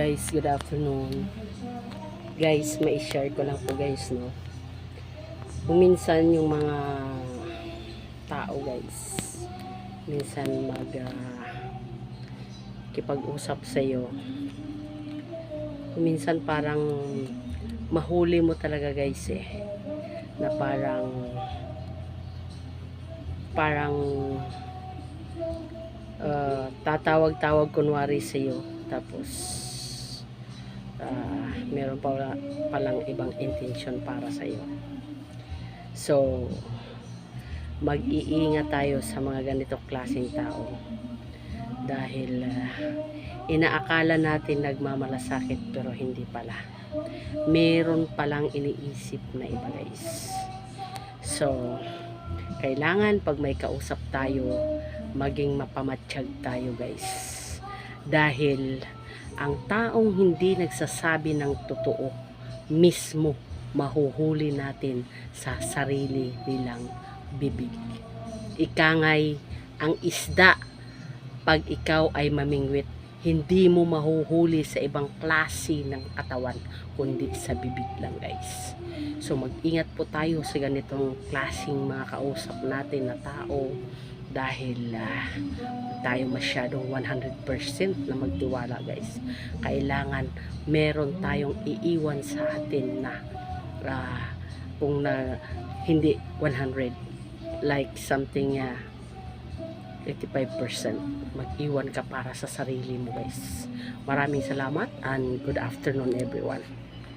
Guys, good afternoon. Guys, may share ko lang po guys, no. Kuminsan yung mga tao guys, minsan mag ah, kipag-usap sa iyo. Minsan parang mahuli mo talaga guys eh. Na parang parang ah, tatawag-tawag kunwari sa iyo tapos ah, meron pa palang ibang intention para sa iyo. So, mag-iingat tayo sa mga ganitong klaseng tao dahil ah, inaakala natin nagmamalasakit pero hindi pala. Meron palang iniisip na iba guys. So, kailangan pag may kausap tayo, maging mapamatsyag tayo guys. Dahil ang taong hindi nagsasabi ng totoo mismo mahuhuli natin sa sarili nilang bibig. Ikangay ang isda pag ikaw ay mamingwit hindi mo mahuhuli sa ibang klase ng katawan kundi sa bibig lang guys. So mag-ingat po tayo sa ganitong klaseng mga kausap natin na tao dahil ah, huwag tayo masyadong 100% na magtiwala guys. Kailangan meron tayong iiwan sa atin na ah, kung na hindi 100 like something ah, 85% mag-iwan ka para sa sarili mo guys. Maraming salamat and good afternoon everyone.